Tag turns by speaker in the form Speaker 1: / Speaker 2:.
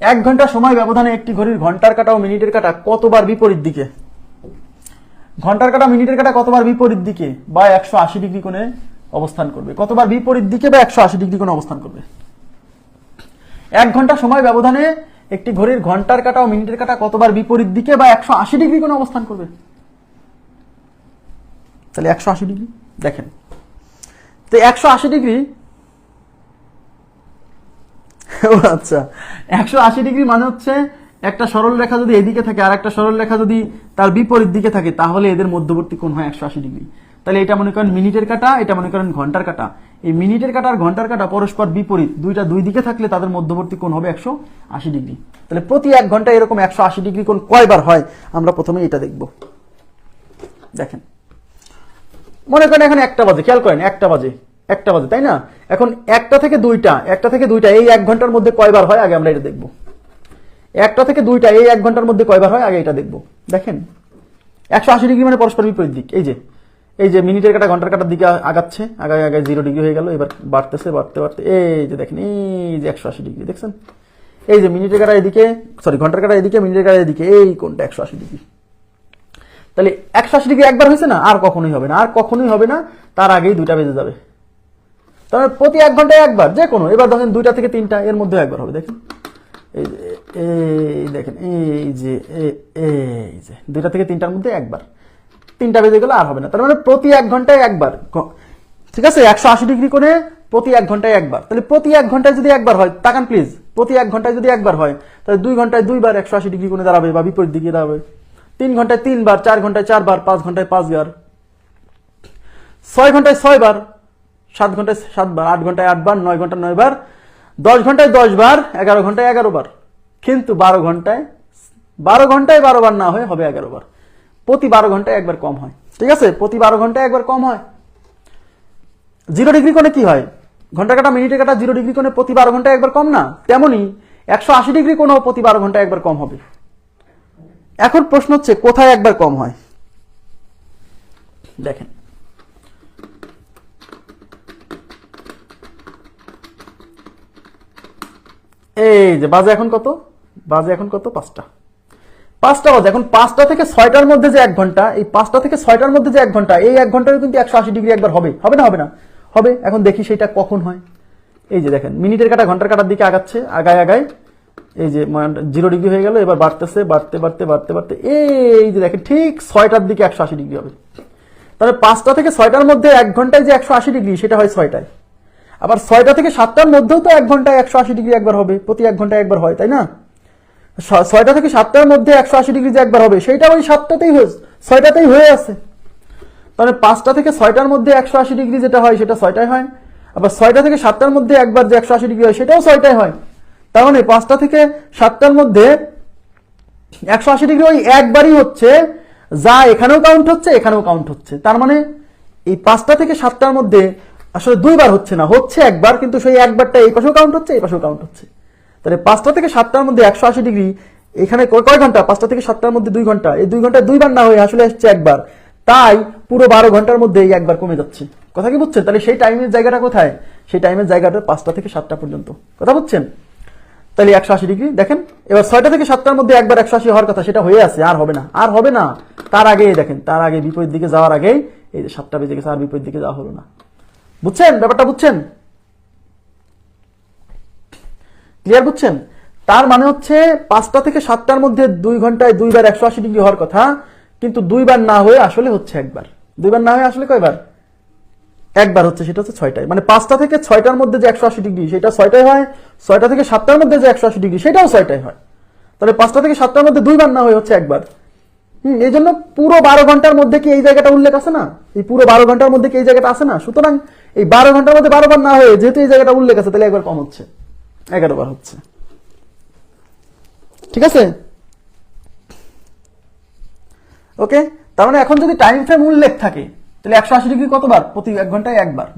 Speaker 1: এক ঘণ্টা সময় ব্যবধানে একটি ঘড়ির ঘণ্টার কাটা ও মিনিটের কাটা কতবার বিপরীত দিকে? ঘণ্টার কাটা, মিনিটের কাটা কতবার বিপরীত দিকে বা একশো আশি ডিগ্রি কোণে অবস্থান করবে? কতবার বিপরীত দিকে বা একশো আশি ডিগ্রি কোণে অবস্থান করবে? এক ঘণ্টা সময় ব্যবধানে একটি ঘড়ির ঘণ্টার কাটা ও মিনিটের কাটা কতবার বিপরীত দিকে বা একশো আশি ডিগ্রি কোণে অবস্থান করবে? তাহলে একশো আশি ডিগ্রি? দেখেন। তো একশো আশি ডিগ্রি আচ্ছা। একশো আশি ডিগ্রি মানে হচ্ছে একটা সরল রেখা যদি এদিকে থাকে আর একটা সরল রেখা যদি তার বিপরীত দিকে থাকে, তাহলে এদের মধ্যবর্তী কোণ হয় একশো আশি ডিগ্রি। তাহলে এটা মনে করেন মিনিটের কাটা, এটা মনে করেন ঘণ্টার কাটা। এই মিনিটের কাটা আর ঘণ্টার কাটা পরস্পর বিপরীত, দুইটা দুই দিকে থাকলে তাদের মধ্যবর্তী কোণ হবে একশো আশি ডিগ্রি। তাহলে প্রতি এক ঘণ্টা এরকম একশো আশি ডিগ্রি কোণ কয়বার হয়? আমরা প্রথমে এটা দেখব। দেখেন। মনে করেন এখন একটা বাজে, খেয়াল করেন, একটা বাজে। একটা বাজে, তাই না? এখন একটা থেকে দুইটা, একটা থেকে দুইটা, এই এক ঘণ্টার মধ্যে কয়বার হয়? আগে আমরা এটা দেখব। একটা থেকে দুইটা, এই এক ঘণ্টার মধ্যে কয়বার হয়? আগে এটা দেখব। দেখেন? একশো আশি ডিগ্রি মানে পরস্পর বিপরীত দিক। এই যে এই যে মিনিটের কাটা, ঘণ্টার কাটার দিকে আগাচ্ছে, আগায় আগায় জিরো ডিগ্রি হয়ে গেল, এবার বাড়তেছে, বাড়তে বাড়তে, এই যে দেখেন, এই যে একশো আশি ডিগ্রি, দেখছেন? এই যে মিনিটের কাটা এদিকে সরি ঘণ্টার কাটা এদিকে, মিনিটের কাটা এদিকে, এই কোনটা? একশো আশি ডিগ্রি। তাহলে একশো আশি ডিগ্রি একবার হয়েছে না? আর কখনোই হবে না। আর কখনোই হবে না, তার আগেই দুইটা বেজে যাবে। তাহলে প্রতি এক ঘন্টায় একবার, যে কোনো। এবার ধরেন দুইটা থেকে তিনটা, এর মধ্যে একবার হবে, দেখেন। এই দেখেন, এই যে এই যে, দুইটা থেকে তিনটার মধ্যে একবার। তিনটা বেজে গেলে আর হবে না। তার মানে প্রতি এক ঘন্টায় একবার ঠিক আছে? একশো আশি ডিগ্রি করে প্রতি এক ঘন্টায় একবার। তাহলে প্রতি এক ঘন্টায় যদি একবার হয়, তাকান প্লিজ প্রতি এক ঘন্টায় যদি একবার হয়, তাহলে দুই ঘন্টায় দুইবার একশো আশি ডিগ্রি করে দাঁড়াবে বা বিপরীত দিকে দাঁড়াবে। তিন ঘন্টায় তিনবার, চার ঘন্টায় চারবার, পাঁচ ঘন্টায় পাঁচবার। ছয় ঘন্টায় ছয়বার সাত ঘন্টায় সাতবার, আট ঘন্টায় আটবার, নয় ঘন্টায় নয়বার, দশ ঘন্টায় দশ বার এগারো ঘন্টায় এগারো বার কিন্তু বারো ঘন্টায় বারো ঘন্টায় বারো বার না হয়ে হবে এগারো বার প্রতি বারো ঘন্টায় একবার কম হয়। ঠিক আছে? প্রতি বারো ঘন্টায় একবার কম হয়। জিরো ডিগ্রি কোণে কি হয়? ঘণ্টা কাটা, মিনিটে কাটা জিরো ডিগ্রি কোণে প্রতি বারো ঘন্টায় একবার কম না? তেমনি একশো আশি ডিগ্রি কোণেও প্রতি বারো ঘন্টায় একবার কম হবে। এখন প্রশ্ন হচ্ছে, কোথায় একবার কম হয়? দেখেন। এই যে বাজে এখন কত? বাজে এখন কত? পাঁচটা। পাঁচটা বাজে। এখন পাঁচটা থেকে ছয়টার মধ্যে যে এক ঘণ্টা, এই পাঁচটা থেকে ছয়টার মধ্যে যে এক ঘণ্টা, এই এক ঘন্টায় কিন্তু একশো আশি ডিগ্রি একবার হবে। হবে না হবে না? হবে। এখন দেখি সেটা কখন হয়। এই যে দেখেন, মিনিটের কাটা, ঘণ্টার কাটার দিকে আগাচ্ছে, আগায় আগায়। এই যে জিরো ডিগ্রি হয়ে গেল, এবার বাড়তেছে, বাড়তে বাড়তে বাড়তে বাড়তে। এই যে দেখেন, ঠিক ছয়টার দিকে একশো আশি ডিগ্রি হবে। তাহলে পাঁচটা থেকে ছয়টার মধ্যে এক ঘন্টায় যে একশো আশি ডিগ্রি, সেটা হয় ছয়টায়। আবার ছয়টা থেকে সাতটার মধ্যেও তো এক ঘন্টায় একশো আশি ডিগ্রি একবার হবে, প্রতি এক ঘন্টায় একবার হয়, তাই না? ছয়টা থেকে সাতটার মধ্যে একশো আশি ডিগ্রি যে একবার হবে, সেইটা ওই সাতটাতেই হয়ে ছয়টাতেই হয়ে আছে। তাহলে পাঁচটা থেকে ছয়টার মধ্যে একশো আশি ডিগ্রি যেটা হয়, সেটা ছয়টায় হয়। আবার ছয়টা থেকে সাতটার মধ্যে একবার যে একশো আশি ডিগ্রি হয়, সেটাও ছয়টায় হয়। তার মানে পাঁচটা থেকে সাতটার মধ্যে একশো আশি ডিগ্রি ওই একবারই হচ্ছে, যা এখানেও কাউন্ট হচ্ছে, এখানেও কাউন্ট হচ্ছে। তার মানে এই পাঁচটা থেকে সাতটার মধ্যে আসলে দুইবার হচ্ছে না, হচ্ছে একবার, কিন্তু সেই একবারটা এই পাশেও কাউন্ট হচ্ছে, এই পাশেও কাউন্ট হচ্ছে। তাহলে পাঁচটা থেকে সাতটার মধ্যে একশো আশি ডিগ্রি এখানে কয় ঘণ্টা? পাঁচটা থেকে সাতটার মধ্যে দুই ঘণ্টা। এই দুই ঘণ্টা দুইবার না হয়ে আসলে আসছে একবার। তাই পুরো বারো ঘণ্টার মধ্যে এই একবার কমে যাচ্ছে। কথা কি বুঝছেন? তাহলে সেই টাইমের জায়গাটা কোথায়? সেই টাইমের জায়গাটা পাঁচটা থেকে সাতটা পর্যন্ত। কথা বুঝছেন? তাহলে একশো আশি ডিগ্রি দেখেন, এবার ছয়টা থেকে সাতটার মধ্যে একবার একশো আশি হওয়ার কথা, সেটা হয়ে আছে, আর হবে না। আর হবে না, তার আগে দেখেন, তার আগে বিপরীত দিকে যাওয়ার আগেই এই যে সাতটা বেজে গেছে, আর বিপরীত দিকে যাওয়া হলো না। বুঝছেন? ব্যাপারটা বুঝছেন? ক্লিয়ার বুঝছেন? তার মানে হচ্ছে পাঁচটা থেকে সাতটার মধ্যে দুই ঘন্টায় দুইবার একশো আশি ডিগ্রি হওয়ার কথা, কিন্তু দুইবার না হয়ে আসলে হচ্ছে একবার। দুইবার না হয়ে আসলে কয়বার? একবার হচ্ছে, সেটা হচ্ছে ছয়টায়। মানে পাঁচটা থেকে ছয়টার মধ্যে যে একশো আশি ডিগ্রি, সেটা ছয়টায় হয়, ছয়টা থেকে সাতটার মধ্যে যে একশো আশি ডিগ্রি, সেটাও ছয়টায় হয়। তাহলে পাঁচটা থেকে সাতটার মধ্যে দুইবার না হয়ে হচ্ছে একবার। এই জন্য পুরো বারো ঘণ্টার মধ্যে কি এই জায়গাটা উল্লেখ আছে না? এই পুরো বারো ঘণ্টার মধ্যে কি এই জায়গাটা আছে না? সুতরাং এই বারো ঘণ্টার মধ্যে বারোবার না হয়ে যেহেতু এই জায়গাটা উল্লেখ আছে, তাহলে একবার কম হচ্ছে। এগারো বার হচ্ছে। ঠিক আছে? ওকে? তার মানে এখন যদি টাইম ফ্রেম উল্লেখ থাকে, তাহলে একশো আশি ডিগ্রি কতবার? প্রতি এক ঘন্টায় একবার।